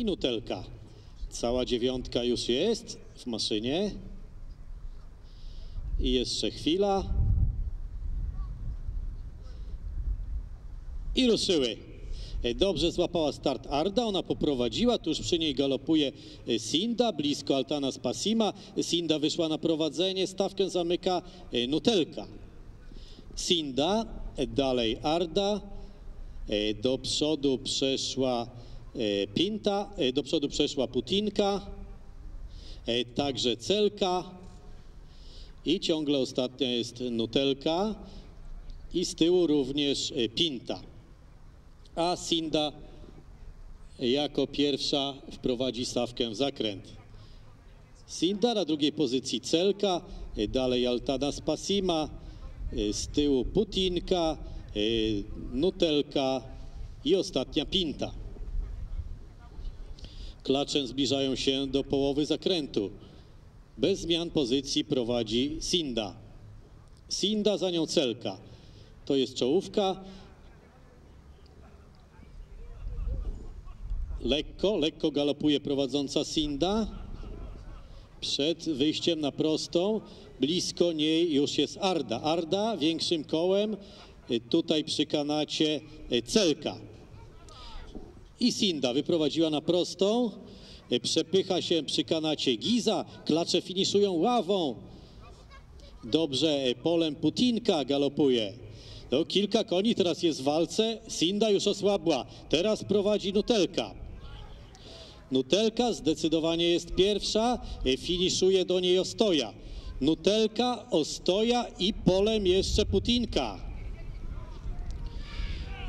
i Nutelka. Cała dziewiątka już jest w maszynie. I jeszcze chwila. I ruszyły. Dobrze złapała start Arda, ona poprowadziła, tuż przy niej galopuje e, Sinda, blisko Altana Spasima. Sinda wyszła na prowadzenie, stawkę zamyka e, Nutelka. Sinda, e, dalej Arda, do przodu przeszła Pinta, e, do przodu przeszła Putinka, e, także Celka i ciągle ostatnia jest Nutelka i z tyłu również e, Pinta. A Sinda jako pierwsza wprowadzi stawkę w zakręt. Sinda na drugiej pozycji Celka, e, dalej Altana Spasima, e, z tyłu Putinka, e, Nutelka i ostatnia Pinta. Klacze zbliżają się do połowy zakrętu. Bez zmian pozycji prowadzi Sinda. Sinda za nią Celka. To jest czołówka. Lekko, lekko galopuje prowadząca Sinda. Przed wyjściem na prostą, blisko niej już jest Arda. Arda większym kołem, tutaj przy kanacie Celka. I Sinda wyprowadziła na prostą, y, przepycha się przy kanacie Giza, klacze finiszują ławą. Dobrze, y, polem Putinka galopuje. No, kilka koni teraz jest w walce, Sinda już osłabła, teraz prowadzi Nutelka. Nutelka zdecydowanie jest pierwsza, e, finiszuje do niej Ostoja. Nutelka, Ostoja i polem jeszcze Putinka.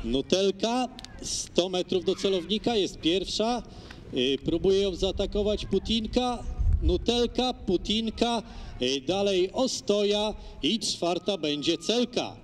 Nutelka 100 metrów do celownika jest pierwsza, e, próbuje ją zaatakować Putinka. Nutelka, Putinka, e, dalej Ostoja i czwarta będzie Celka.